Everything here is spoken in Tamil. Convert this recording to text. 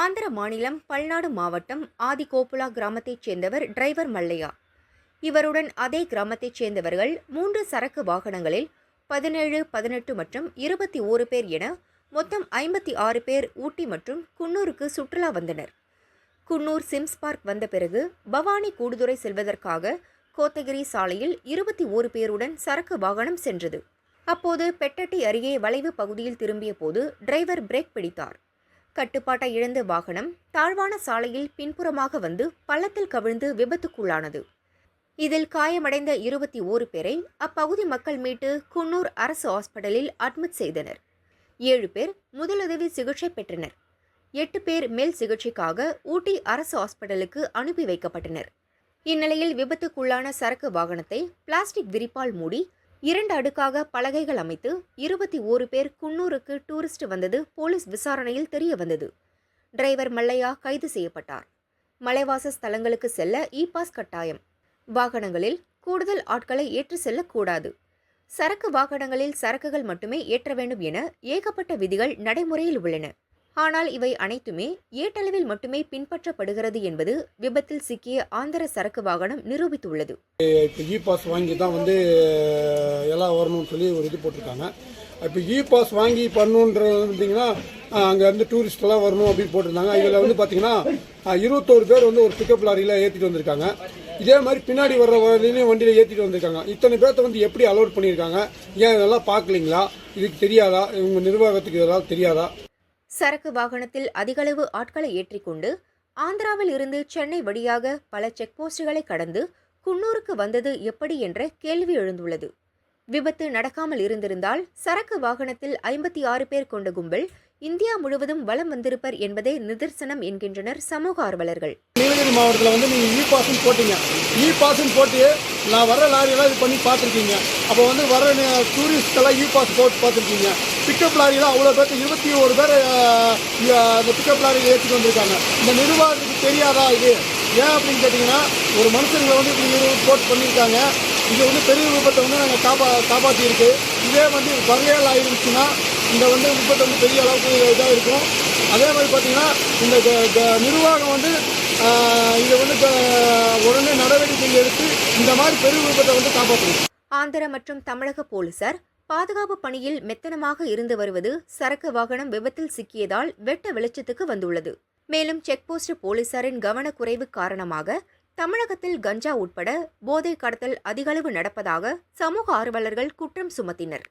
ஆந்திர மாநிலம் பல்நாடு மாவட்டம் ஆதிகோப்புலா கிராமத்தைச் சேர்ந்தவர் டிரைவர் மல்லையா. இவருடன் அதே கிராமத்தைச் சேர்ந்தவர்கள் மூன்று சரக்கு வாகனங்களில் பதினேழு பதினெட்டு மற்றும் இருபத்தி ஓரு பேர் என மொத்தம் ஐம்பத்தி ஆறு பேர் ஊட்டி மற்றும் குன்னூருக்கு சுற்றுலா வந்தனர். குன்னூர் சிம்ஸ் பார்க் வந்த பிறகு பவானி கூடுதுறை செல்வதற்காக கோத்தகிரி சாலையில் இருபத்தி ஓரு பேருடன் சரக்கு வாகனம் சென்றது. அப்போது பெட்டட்டி அருகே வளைவு பகுதியில் திரும்பிய போது டிரைவர் பிரேக் பிடித்தார். கட்டுப்பாட்டை இழந்த வாகனம் தாழ்வான சாலையில் பின்புறமாக வந்து பள்ளத்தில் கவிழ்ந்து விபத்துக்குள்ளானது. இதில் காயமடைந்த இருபத்தி ஓரு பேரை அப்பகுதி மக்கள் மீட்டு குன்னூர் அரசு ஹாஸ்பிட்டலில் அட்மிட் செய்தனர். ஏழு பேர் முதலுதவி சிகிச்சை பெற்றனர். எட்டு பேர் மேல் சிகிச்சைக்காக ஊட்டி அரசு ஹாஸ்பிட்டலுக்கு அனுப்பி வைக்கப்பட்டனர். இந்நிலையில் விபத்துக்குள்ளான சரக்கு வாகனத்தை பிளாஸ்டிக் விரிப்பால் மூடி இரண்டு அடுக்காக பலகைகள் அமைத்து இருபத்தி ஓரு பேர் குன்னூருக்கு டூரிஸ்ட் வந்தது போலீஸ் விசாரணையில் தெரிய வந்தது. டிரைவர் மல்லையா கைது செய்யப்பட்டார். மலைவாச ஸ்தலங்களுக்கு செல்ல இ பாஸ் கட்டாயம். வாகனங்களில் கூடுதல் ஆட்களை ஏற்றி செல்லக்கூடாது. சரக்கு வாகனங்களில் சரக்குகள் மட்டுமே ஏற்ற வேண்டும் என ஏகப்பட்ட விதிகள் நடைமுறையில் உள்ளன. ஆனால் இவை அனைத்துமே ஏட்டளவில் மட்டுமே பின்பற்றப்படுகிறது என்பது விபத்தில் சிக்கிய ஆந்திர சரக்கு வாகனம் நிரூபித்துள்ளது. இப்போ இ பாஸ் வாங்கி தான் வந்து எல்லாம் வரணும்னு சொல்லி ஒரு இது போட்டிருக்காங்க. இப்போ இ பாஸ் வாங்கி பண்ணணுன்றது பார்த்தீங்கன்னா அங்கே வந்து டூரிஸ்டெல்லாம் வரணும் அப்படின்னு போட்டிருந்தாங்க. இதில் வந்து பார்த்தீங்கன்னா இருபத்தோரு பேர் வந்து ஒரு பிக்கப் லாரியில் ஏற்றிட்டு வந்திருக்காங்க. இதே மாதிரி பின்னாடி வர்ற வரையிலையும் வண்டியில் ஏற்றிட்டு வந்திருக்காங்க. இத்தனை பேர்த்த வந்து எப்படி அலோட் பண்ணியிருக்காங்க? ஏன் இதெல்லாம் பார்க்கலீங்களா இதுக்கு தெரியாதா? இவங்க நிர்வாகத்துக்கு இதெல்லாம் தெரியாதா? சரக்கு வாகனத்தில் அதிகளவு ஆட்களை ஏற்றிக்கொண்டு ஆந்திராவில் இருந்து சென்னை வழியாக பல செக் போஸ்டுகளை கடந்து குன்னூருக்கு வந்தது எப்படி என்ற கேள்வி எழுந்துள்ளது. விபத்து நடக்காமல் இருந்திருந்தால் சரக்கு வாகனத்தில் ஐம்பத்தி ஆறு பேர் கொண்ட கும்பல் இந்தியா முழுவதும் வலம் வந்திருப்பர் என்பதே நிதர்சனம் என்கின்றனர் சமூக ஆர்வலர்கள். நீலகிரி மாவட்டத்தில் வந்து நீங்கள் இ பாஸும் போட்டீங்க. இ பாஸும் போட்டு நான் வர லாரியெல்லாம் இது பண்ணி பார்த்துருக்கீங்க. அப்போ வந்து வர டூரிஸ்டெல்லாம் இ பாஸ் போட்டு பார்த்துருக்கீங்க. பிக்கப் லாரியெல்லாம் அவ்வளோ பேர் இருபத்தி ஒரு பேர் இந்த அந்த பிக்கப் லாரியில் ஏற்றிட்டு வந்திருக்காங்க. இந்த நிர்வாகத்துக்கு தெரியாதா இது? ஏன் அப்படின்னு கேட்டிங்கன்னா ஒரு மனுஷங்களை வந்து இப்படி இது போட்டு பண்ணியிருக்காங்க. இது வந்து பெரிய விபத்தை வந்து நாங்கள் காப்பா காப்பாற்றியிருக்கு இதே வந்து வகையால் ஆயிருந்துச்சுன்னா இந்த வந்து விபத்தை வந்து பெரிய அளவுக்கு இதாக இருக்கும். அதே மாதிரி பார்த்தீங்கன்னா இந்த க- க- நிர்வாகம் வந்து இதை வந்து உடனே நடவடிக்கை எடுத்து இந்த மாதிரி பெரிய விபத்தை வந்து காப்பாற்றணும் ஆந்திர மற்றும் தமிழக போலீசார் பாதுகாப்பு பணியில் மெத்தனமாக இருந்து வருவது சரக்கு வாகனம் விபத்தில் சிக்கியதால் வெட்ட வெளிச்சத்துக்கு வந்துள்ளது. மேலும் செக் போஸ்ட் போலீசாரின் கவனக்குறைவு காரணமாக தமிழகத்தில் கஞ்சா உட்பட போதை கடத்தல் அதிகளவு நடப்பதாக சமூக ஆர்வலர்கள் குற்றம் சுமத்தினர்.